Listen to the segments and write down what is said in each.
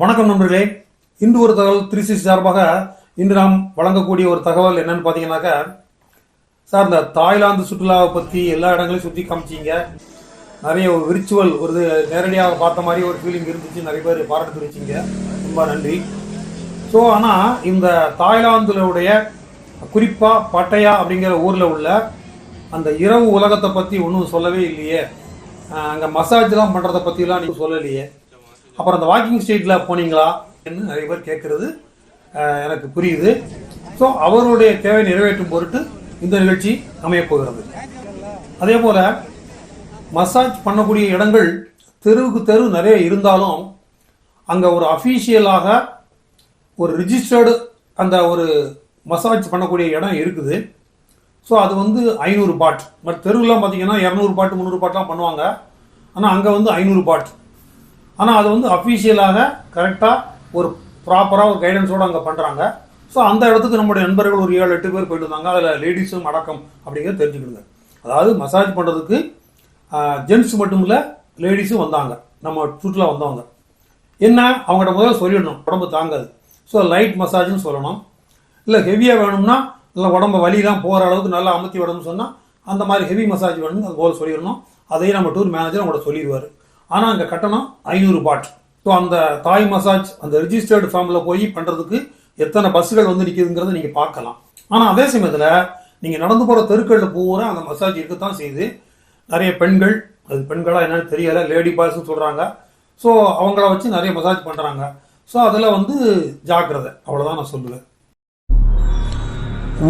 வணக்கம் நண்பர்களே. இன்று ஒரு தகவல் த்ரீ சிக்ஸ் சார்பாக இன்று நாம் வழங்கக்கூடிய ஒரு தகவல் என்னன்னு பார்த்தீங்கன்னாக்கா சார் இந்த தாய்லாந்து சுற்றுலாவை பற்றி எல்லா இடங்களையும் சுற்றி காமிச்சிங்க. நிறைய ஒரு விர்ச்சுவல் ஒரு இது நேரடியாக பார்த்த மாதிரி ஒரு ஃபீலிங் இருந்துச்சு. நிறைய பேர் பாராட்டு தெரிவிச்சிங்க. ரொம்ப நன்றி. ஸோ ஆனால் இந்த தாய்லாந்துடைய குறிப்பாக பட்டையா அப்படிங்கிற ஊரில் உள்ள அந்த இரவு உலகத்தை பற்றி ஒன்றும் சொல்லவே இல்லையே. அங்கே மசாஜ்லாம் பண்ணுறதை பற்றிலாம் நீங்கள் சொல்லலையே. அப்புறம் அந்த வாக்கிங் ஸ்ட்ரீட்டில் போனீங்களா என்று நிறைய பேர் கேட்குறது எனக்கு புரியுது. ஸோ அவருடைய தேவை நிறைவேற்றும் பொருட்டு இந்த நிகழ்ச்சி அமையப்போகிறது அதே போல் மசாஜ் பண்ணக்கூடிய இடங்கள் தெருவுக்கு தெரு நிறைய இருந்தாலும் அங்கே ஒரு அஃபீஷியலாக ஒரு ரிஜிஸ்டர்டு அந்த ஒரு மசாஜ் பண்ணக்கூடிய இடம் இருக்குது. ஸோ அது வந்து ஐநூறு பாட் பட் தெருவுலாம் பார்த்தீங்கன்னா இரநூறு பாட்டு முந்நூறு பாட்டெலாம் பண்ணுவாங்க. ஆனால் அங்கே வந்து ஐநூறு பாட் ஆனால் அது வந்து அஃபீஷியலாக கரெக்டாக ஒரு ப்ராப்பராக ஒரு கைடன்ஸோடு அங்கே பண்ணுறாங்க ஸோ அந்த இடத்துக்கு நம்முடைய நண்பர்கள் ஒரு ஏழு எட்டு பேர் போயிட்டு இருந்தாங்க அதில் லேடிஸும் அடக்கம் அப்படிங்கிறத தெரிஞ்சுக்கிடுங்க. அதாவது மசாஜ் பண்ணுறதுக்கு ஜென்ட்ஸ் மட்டும் இல்லை லேடிஸும் வந்தாங்க. நம்ம சுற்றுலா வந்தவங்க. என்ன? அவங்கள்ட்ட முதல்ல சொல்லிடணும். உடம்பு தாங்காது. ஸோ லைட் மசாஜ்னு சொல்லணும். இல்லை ஹெவியாக வேணும்னா இல்லை உடம்பு வலிலாம் போகிற அளவுக்கு நல்லா அமுத்தி விடணும்னு சொன்னால் அந்த மாதிரி ஹெவி மசாஜ் வேணும்னு அது போல சொல்லிடணும். அதையும் நம்ம டூர் மேனேஜர் அவங்கள்ட்ட சொல்லிடுவார். ஆனால் அங்கே கட்டணம் ஐநூறு பாட் ஸோ அந்த தாய் மசாஜ் அந்த ரிஜிஸ்டர்டு ஃபார்மில் போய் பண்ணுறதுக்கு எத்தனை பஸ்ஸுகள் வந்து நிற்கிதுங்கிறத நீங்கள் பார்க்கலாம். ஆனால் அதே சமயத்தில் நீங்கள் நடந்து போகிற தெருக்களில் பூரா அந்த மசாஜ் இருக்கத்தான் செய்யுது. நிறைய பெண்கள் அது பெண்களா என்னன்னு தெரியல லேடி பாய்ஸ்னு சொல்கிறாங்க ஸோ அவங்கள வச்சு நிறைய மசாஜ் பண்ணுறாங்க ஸோ அதில் வந்து ஜாக்கிரதை. அவ்வளோதான் நான் சொல்லுவேன்.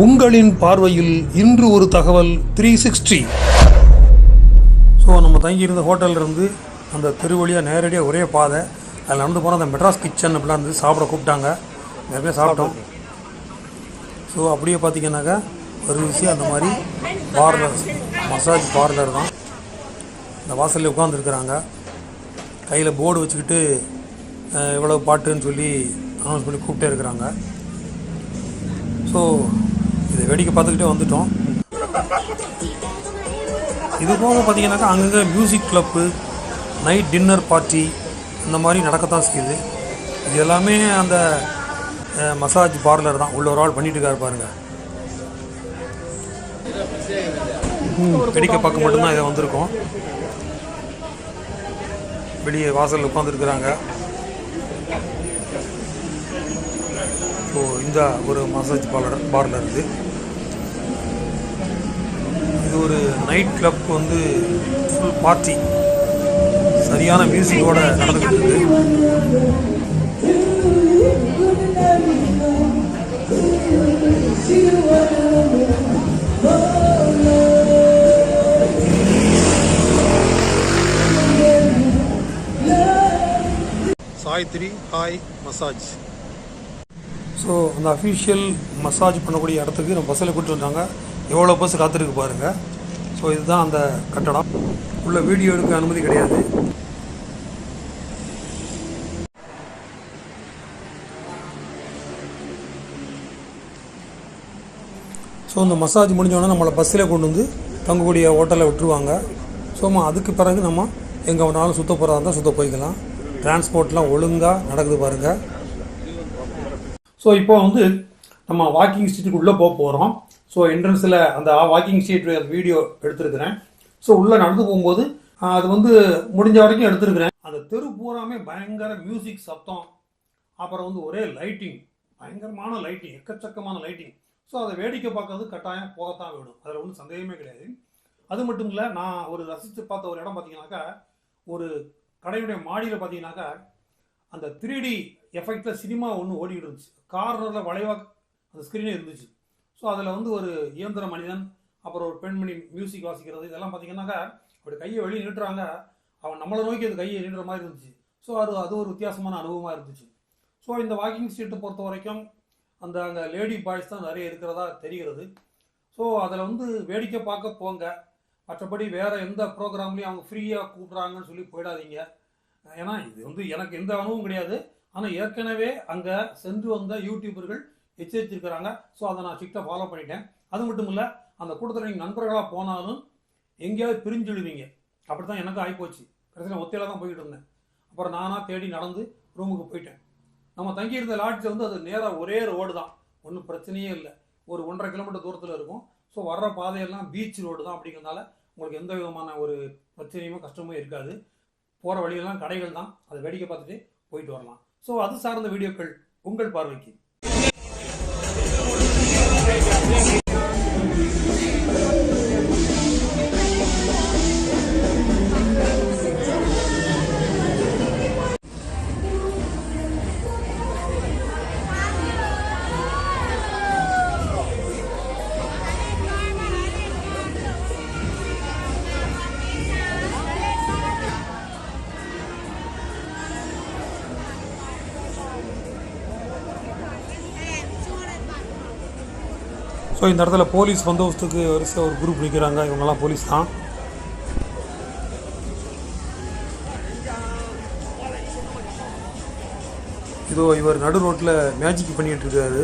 உங்களின் பார்வையில் இன்று ஒரு தகவல் த்ரீ சிக்ஸ்டி ஸோ நம்ம தங்கியிருந்த ஹோட்டல்ல இருந்து அந்த தெரு வழியாக நேரடியாக ஒரே பாதை. அதில் நடந்து போனால் அந்த மெட்ராஸ் கிச்சன் அப்படிலாம் இருந்து சாப்பிட கூப்பிட்டாங்க. நிறைய சாப்பிட்டோம். ஸோ அப்படியே பார்த்தீங்கன்னாக்கா ஒரு விஷயம் அந்த மாதிரி பார்லர் மசாஜ் பார்லர் தான். இந்த வாசலில் உட்காந்துருக்குறாங்க கையில் போர்டு வச்சுக்கிட்டு இவ்வளோ பாட்டுன்னு சொல்லி அனௌன்ஸ் பண்ணி கூப்பிட்டே இருக்கிறாங்க. ஸோ இதை வேடிக்கை பார்த்துக்கிட்டே வந்துட்டோம். இது போக பார்த்தீங்கன்னாக்கா அங்கங்கே music club night dinner party இந்த மாதிரி நடக்கத்தான் செய்யுது. இது எல்லாமே அந்த மசாஜ் பார்லர் தான். உள்ள ஒரு ஆள் பண்ணிட்டு இருக்காரு பாருங்க. வெடிக்க பார்க்க மட்டும்தான் இதை வந்திருக்கோம். வெளியே வாசலில் உட்காந்துருக்குறாங்க ஸோ இந்த ஒரு மசாஜ் பார்லர் பார்லர் இது. இது ஒரு நைட் கிளப் வந்து ஃபுல் பார்ட்டி சரியான மியூசிக்கோட நடந்துக்கிட்டு இருக்கு. சாய்த்ரி ஹாய் மசாஜ் ஸோ அந்த அஃபிஷியல் மசாஜ் பண்ணக்கூடிய இடத்துக்கு நம்ம பஸ்ஸில் கூப்பிட்டு வந்தாங்க. எவ்வளோ பஸ் காத்திருக்கு பாருங்கள் ஸோ இதுதான் அந்த கட்டடம். உள்ள வீடியோ எடுக்க அனுமதி கிடையாது. ஸோ இந்த மசாஜ் முடிஞ்சோடனே நம்மளை பஸ்ஸில் கொண்டு வந்து தங்கக்கூடிய ஹோட்டலில் விட்டுருவாங்க. ஸோ அதுக்கு பிறகு நம்ம எங்கே வேணாலும் சுத்த போகிறதா இருந்தால் சுத்த போய்க்கலாம். டிரான்ஸ்போர்ட்லாம் ஒழுங்காக நடக்குது பாருங்கள் ஸோ இப்போ வந்து நம்ம வாக்கிங் ஸ்ட்ரீட்டுக்கு உள்ளே போக போகிறோம் ஸோ என்ட்ரன்ஸில் அந்த வாக்கிங் ஸ்ட்ரீட் வீடியோ எடுத்திருக்கிறேன். ஸோ உள்ளே நடந்து போகும்போது அது வந்து முடிஞ்ச வரைக்கும் எடுத்துருக்கிறேன். அந்த தெரு பூராமே பயங்கர மியூசிக் சத்தம் அப்புறம் வந்து ஒரே லைட்டிங் பயங்கரமான லைட்டிங் எக்கச்சக்கமான லைட்டிங் ஸோ அதை வேடிக்கை பார்க்கறது கட்டாயம் போகத்தான் வேணும். அதில் ஒன்றும் சந்தேகமே கிடையாது. அது மட்டும் இல்லை நான் ஒரு ரசித்து பார்த்த ஒரு இடம் பார்த்தீங்கன்னாக்கா ஒரு கடையுடைய மாடியில் பார்த்தீங்கன்னாக்கா அந்த த்ரீ டி எஃபெக்டில் சினிமா ஒன்று ஓடிக்கிட்டு இருந்துச்சு. கார்னரில் வளைவாக அந்த ஸ்க்ரீனே இருந்துச்சு. ஸோ அதில் வந்து ஒரு இயந்திர மனிதன் அப்புறம் ஒரு பெண்மணி மியூசிக் வாசிக்கிறது இதெல்லாம் பார்த்தீங்கன்னாக்கா அப்படி கையை வெளியே நின்றுறாங்க அவன் நம்மளை நோக்கி அது கையை நின்ற மாதிரி இருந்துச்சு. ஸோ அது அது ஒரு வித்தியாசமான அனுபவமாக இருந்துச்சு. ஸோ இந்த வாக்கிங் ஸ்ட்ரீட்டை பொறுத்த வரைக்கும் அந்த அங்கே லேடி பாய்ஸ் தான் நிறைய இருக்கிறதா தெரிகிறது. ஸோ அதில் வந்து வேடிக்கை பார்க்க போங்க. மற்றபடி வேறு எந்த ப்ரோக்ராம்லையும் அவங்க ஃப்ரீயாக கூப்பிட்றாங்கன்னு சொல்லி போயிடாதீங்க. ஏன்னா இது வந்து எனக்கு எந்த அனுபவம் கிடையாது. ஆனால் ஏற்கனவே அங்கே சென்று வந்த யூடியூபர்கள் எச்சரித்திருக்கிறாங்க. ஸோ அதை நான் ஸ்ட்ரிக்டாக ஃபாலோ பண்ணிட்டேன். அது மட்டும் இல்லை அந்த கூட்டத்தில் நீங்கள் நண்பர்களாக போனாலும் எங்கேயாவது பிரிஞ்சுடுவீங்க. அப்படி தான் எனக்கும் ஆகிப்போச்சு. கடைசியில் ஒத்தையில் தான் போயிட்டு இருந்தேன். அப்புறம் நானாக தேடி நடந்து ரூமுக்கு போயிட்டேன். நம்ம தங்கியிருந்த லாட்ஜ் வந்து அது நேராக ஒரே ரோடு தான். ஒன்றும் பிரச்சனையே இல்லை. ஒரு ஒன்றரை கிலோமீட்டர் தூரத்தில் இருக்கும். ஸோ வர்ற பாதையெல்லாம் பீச் ரோடு தான் அப்படிங்கிறதுனால உங்களுக்கு எந்த விதமான ஒரு பிரச்சனையுமோ கஷ்டமும் இருக்காது. போகிற வழியெல்லாம் கடைகள் தான். அதை வேடிக்கை பார்த்துட்டு போயிட்டு வரலாம். ஸோ அது சார்ந்த வீடியோக்கள் உங்கள் பார்வைக்கு. ஸோ இந்த இடத்துல போலீஸ் பந்தோபஸ்துக்கு வரிசையாக ஒரு குரூப் நிற்கிறாங்க இவங்கெல்லாம் போலீஸ் தான். இதோ இவர் நடு ரோட்டில் மேஜிக் பண்ணிகிட்டு இருக்காரு.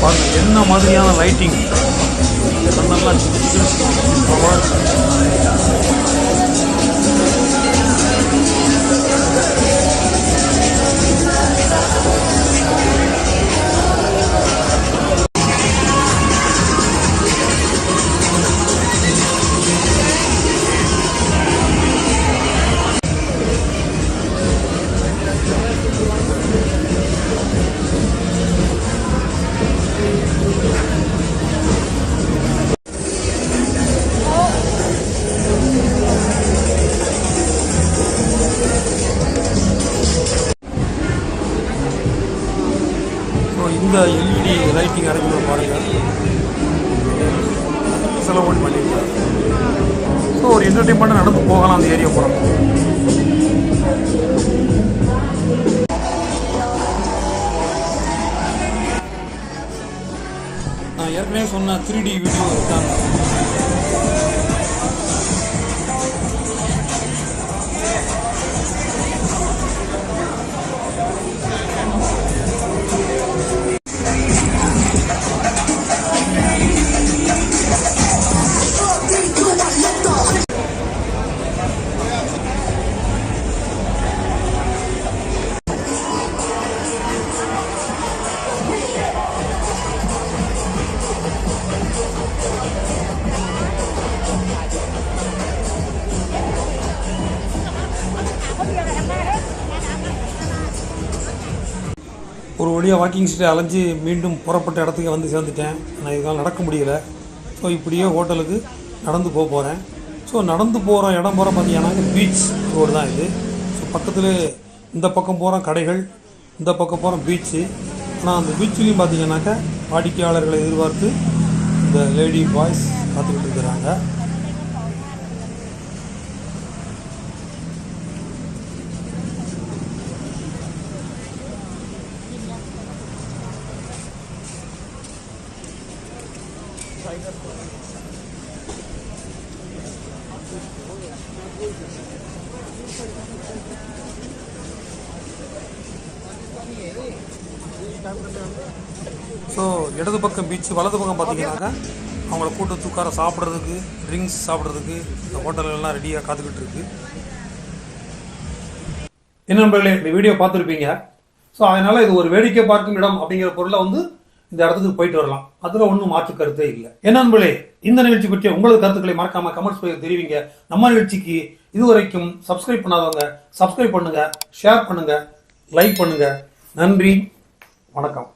பாருங்க என்ன மாதிரியான லைட்டிங் கண்ணெல்லாம் ஒரு என்டர்டைன்மெண்ட்டாக நடந்து போகலாம் அந்த ஏரியா போகிறோம் நான் ஏற்கனவே சொன்ன த்ரீ டி வீடியோ இருக்காங்க. வழியாக வாக்கிங் ஸ்ட்ரீட் அலைஞ்சு மீண்டும் புறப்பட்ட இடத்துக்கு வந்து சேர்ந்துட்டேன். நான் இதனால் நடக்க முடியல. ஸோ இப்படியே ஹோட்டலுக்கு நடந்து போக போகிறேன் ஸோ நடந்து போகிற இடம் போகிற பார்த்தீங்கன்னா பீச் ரோடு தான் இது. ஸோ பக்கத்தில் இந்த பக்கம் போகிற கடைகள் இந்த பக்கம் போகிற பீச்சு ஆனால் அந்த பீச்லேயும் பார்த்தீங்கன்னாக்கா வாடிக்கையாளர்களை எதிர்பார்த்து இந்த லேடி பாய்ஸ் காத்துக்கிட்டு இருக்கிறாங்க. ஸோ இடது பக்கம் பீச் வலது பக்கம் பார்த்தீங்கன்னாக்கா அவங்கள கூட்டு தூக்கார சாப்பிட்றதுக்கு ட்ரிங்க்ஸ் சாப்பிட்றதுக்கு இந்த ஹோட்டல்கள்லாம் ரெடியாக காத்துக்கிட்டு இருக்கு. என்ன நண்பர்களே இந்த வீடியோ பார்த்துருப்பீங்க. ஸோ அதனால் இது ஒரு வேடிக்கை பார்க்கும் இடம் அப்படிங்கிற பொருளை வந்து இந்த இடத்துக்கு போயிட்டு வரலாம். அதில் ஒன்றும் மாற்று கருத்தே இல்லை. என்ன நண்பர்களே இந்த நிகழ்ச்சி பற்றி உங்களது கருத்துக்களை மறக்காம கமெண்ட்ஸ் பண்ணி தெரிவிங்க. நம்ம நிகழ்ச்சிக்கு இதுவரைக்கும் சப்ஸ்கிரைப் பண்ணாதவங்க சப்ஸ்கிரைப் பண்ணுங்க ஷேர் பண்ணுங்க லைக் பண்ணுங்க. நன்றி. வணக்கம்.